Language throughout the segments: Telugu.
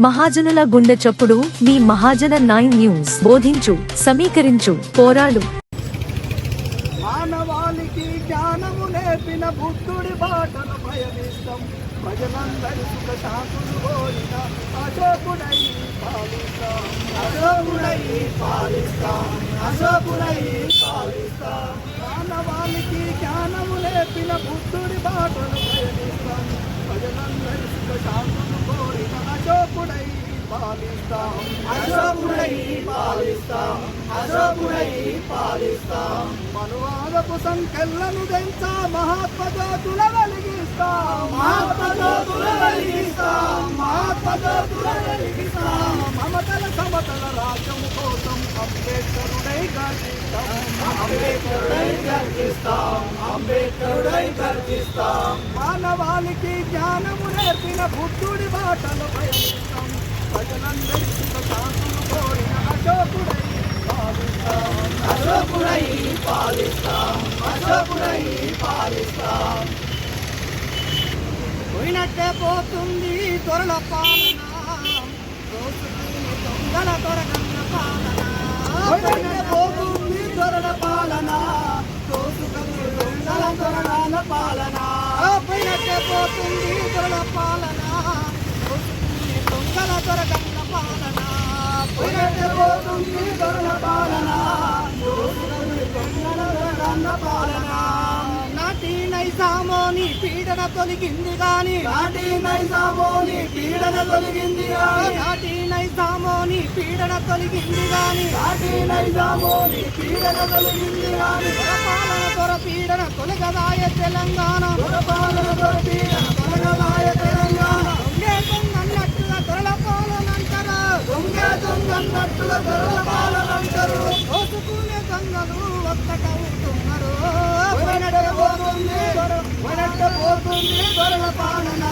మహాజనుల గుండె చప్పుడు మీ మహాజన నైన్ న్యూస్. బోధించు సమీకరించు పోరాడు. మానవాళికి జ్ఞానము నేర్పిన బుద్ధుడి బాటను పయనిస్తాం ప్రజలందరి సుఖ శాంతులు కోరిన అశోకుడై పాలిస్తాం. అశోకుడై పాలిస్తాం. అశోకుడై పాలిస్తాం. మానవాళికి జ్ఞానము నేర్పిన బుద్ధుడి బాటను ప్రజలందరి సుఖ శాంతులు అశోకుడై పాలిస్తాం. అశోకుడై పాలిస్తాం. అశోకుడై పాలిస్తాం. మనువాదపు సంకెళ్ళను దెంచ మహాత్మజాతుల జ్యోతుల వెలిగిస్తాం మహాత్మ జ్యోతుల వెలిగిస్తాం మహాత్మ వెలిగిస్తాం మమతల సమతల రాజ్యము కోసం అంబేద్కరుడై గర్జిస్తాం అంబేద్కరుడై గర్జిస్తాం అంబేద్కరుడై గర్జిస్తాం. మానవాళికి జ్ఞానము నేర్పిన బుద్ధుడి బాటలు పయనిస్తాం ప్రజలందరి శాంతులు కోరిన అశోకుడై పాలిస్తాం. అశోకుడై పాలిస్తాం. అశోకుడై పాలిస్తాం. పోయినట్టే పోతుంది త్వరల పాలన. త్వరగన్న పాలన పోయినట్టే పోతుంది త్వరల పాలన దోసుకుని దొంగల త్వరగాన పాలన? పోతుంది త్వరల పాలన. దొంగల త్వరగన్న పాలన. పోతుంది త్వరల పాలన. దొంగల పాలన. నాటి నైజామోని పీడన తొలగింది గాని. నాటి నైజామోని పీడన తొలగింది గాని. నాటి నైజామోని పీడన తొలగింది గాని. పీడన తొలగింది గాని. పాలన తొర పీడన తొలగదాయ తెలంగాణ. పాలన తొర పీడన తొలగదాయ తెలంగాణ. దొంగే దొంగన్నట్టుగా దొరల పాలనంటారా దొంగే దొంగన్నట్టుగా దొరల దోసుకునే దొంగలు ఒక్కటవుతున్నారు వెనట పోతుంది పోతుంది దొరల పాలన.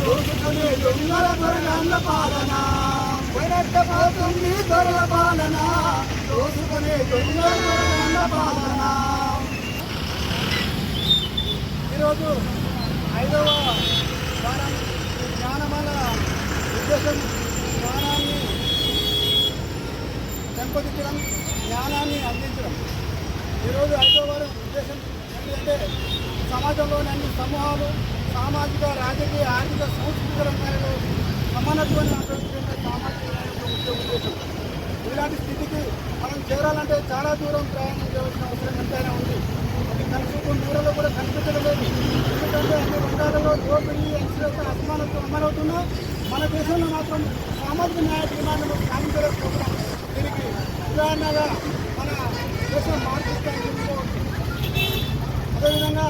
దోసుకునే దొంగల దొరగన్న పాలన. వెనట పోతుంది దొరల పాలన. దోసుకునే దొంగల పాలన. ఈరోజు ఐదవ వారం జ్ఞానమాల ఉద్దేశం జ్ఞానాన్ని పెంపొందించడం జ్ఞానాన్ని అందించడం. ఈరోజు ఐదో వారం ఉద్దేశం ఏంటంటే సమాజంలోని అన్ని సమూహాలు సామాజిక రాజకీయ ఆర్థిక సాంస్కృతిక రంగాలలో సమానత్వాన్ని అనుసరించే సామాజిక న్యాయంలో ఉద్దేశం ఇలాంటి స్థితికి మనం చేరాలంటే చాలా దూరం ప్రయాణం చేయవలసిన అవసరం ఎంతైనా ఉంది. అది కనీసం దూరంలో కూడా కనిపించడం లేదు ఎందుకంటే అన్ని రంగాలలో దోపిడీ అక్షరత అసమానత్వం అమలవుతున్నా మన దేశంలో మాత్రం సామాజిక న్యాయ డిమాండ్ను సాధించలేకపోతున్నాం. దీనికి ఉదాహరణగా మన దేశం మార్పిస్తానికి అదేవిధంగా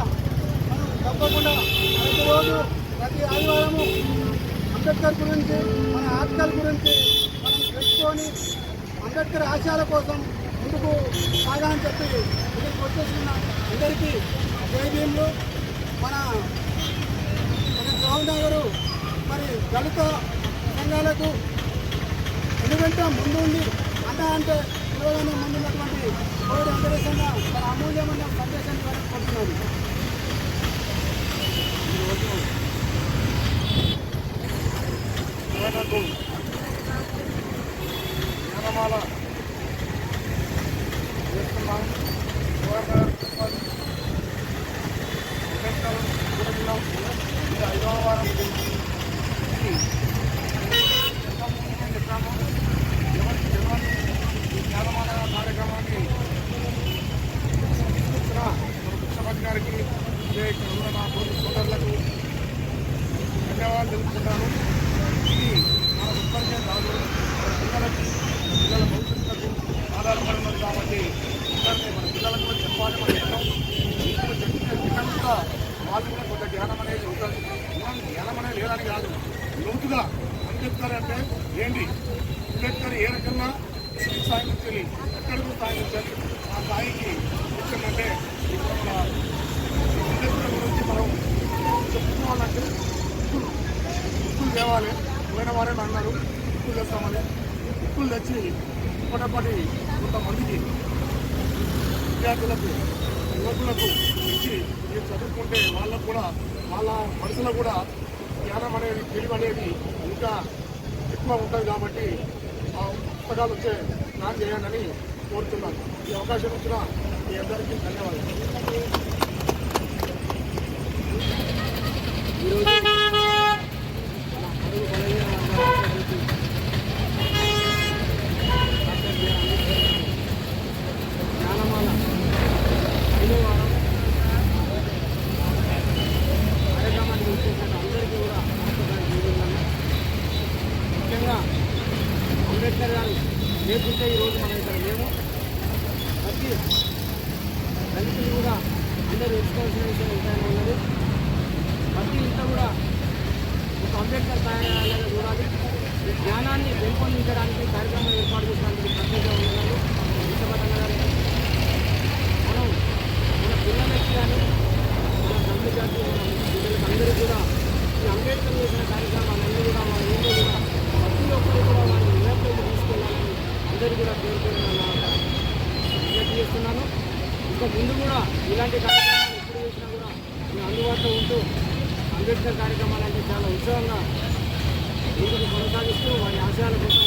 మనం తప్పకుండా ప్రతిరోజు ప్రతి ఆదివారము అంబేద్కర్ గురించి మన ఆత్మల గురించి మనం తెలుసుకొని అంబేద్కర్ ఆశయాల కోసం ముందుకు సాగాలని చెప్పి ఇక్కడికి వచ్చేసిన అందరికీ జైభీములు మన మన గవర్నర్ గారు మరి దళిత సంఘాలకు ఎందుకంటే ముందు ఉండి అంటే ఈరోజు ముందున్నటువంటి కోవిడ్ వెంకటేశ్వర మన అమూల్యమైన సందేశాన్ని కోరుకుంటున్నాను ఈరోజు తెలంగాణకు జ్ఞానమాల చేస్తున్నాం గవర్నర్ అంబేద్కర్ గురుకులం ఇది ఐదవ వారం ఇది చెప్పాము ఎవరికి తెలియని ఈ జ్ఞానమాల కార్యక్రమాన్ని తీసుకొచ్చిన ముఖ్యమంత్రి గారికి ఇదే ఇక్కడ ఉన్న నా తోటి సోదరులకు ధన్యవాదాలు తెలుపుకుంటాను ఇది మన ఉత్పత్తి కాదు మన పిల్లలకి పిల్లల భవిష్యత్తుకు ఆధారపడి ఉన్నది కాబట్టి అందరినీ మన పిల్లలకు కూడా చెప్పాలి మన ఇష్టం ఇప్పుడు చెప్పిన పిల్లలు కూడా వాళ్ళు కూడా కొంత జ్ఞానం అనేది ఉంటుంది జ్ఞానం జ్ఞానం అనేది లేదని కాదు లోతుగా అంబేద్కర్ అంటే ఏంటి? అంబేద్కర్ ఏ రకంగా ఈ స్థాయి నుంచి ఎక్కడికి స్థాయి నుంచి ఆ స్థాయికి వచ్చిందంటే మన అంబేద్కర్ గురించి మనం చెప్పుకోవాలంటే బుక్కులు తేవాలి. పోయిన వారే అన్నారు ఉప్పులు తెస్తామని బుక్కులు తెచ్చి ఇప్పటిపటి కొంతమందికి విద్యార్థులకు యువకులకు ఇచ్చి మీరు చదువుకుంటే వాళ్ళకు కూడా వాళ్ళ మనసులో కూడా జ్ఞానం అనేది తెలివి అనేది ఇంకా ఎక్కువ ఎక్కువ ఉంటుంది కాబట్టి ఆ పుస్తకాలు వచ్చే ప్లాన్ చేయండి కోరుతున్నాను. ఈ అవకాశం ఇచ్చిన మీ అందరికీ ధన్యవాదాలు జ్ఞానమాల ఐదో వారం కార్యక్రమాన్ని చూసేసిన అందరికీ కూడా నమస్కారం తెలియజేస్తున్నాను ముఖ్యంగా అంబేద్కర్ గారు లేకుంటే ఈరోజు మనం ఇక్కడ లేము ప్రతి దళితులు కూడా అందరూ తెలుసుకోవాల్సిన విషయం ఎంతైనా ఉన్నది ప్రతి ఇంట్లో కూడా ఒక అంబేద్కర్ కార్యాలయాలు చూడాలి ఈ జ్ఞానాన్ని పెంపొందించడానికి కార్యక్రమం ఏర్పాటు చేసినందుకు ప్రత్యేకంగా ఉన్నారు ఇష్టపడ్డ గారు మనం మన పిల్లలకి కానీ మన తల్లి జాతి మన పిల్లలకి అందరూ కూడా ఈ అంబేద్కర్ చేసిన కార్యక్రమాలన్నీ కూడా మన ఊళ్ళో కూడా ప్రతి ఒక్కరు కూడా వారిని నిలబెట్టి తీసుకెళ్ళాలని అందరూ కూడా కోరుకుంటున్నాను విజ్ఞప్తి చేస్తున్నాను ఇంకా ముందు కూడా ఇలాంటి కార్యక్రమాలు ఎప్పుడు చేసినా కూడా మేము అందుబాటులో ఉంటూ అంబేద్కర్ కార్యక్రమాలు అంటే చాలా ఉత్సాహంగా ముందుకు కొనసాగిస్తూ వారి ఆశయాల కోసం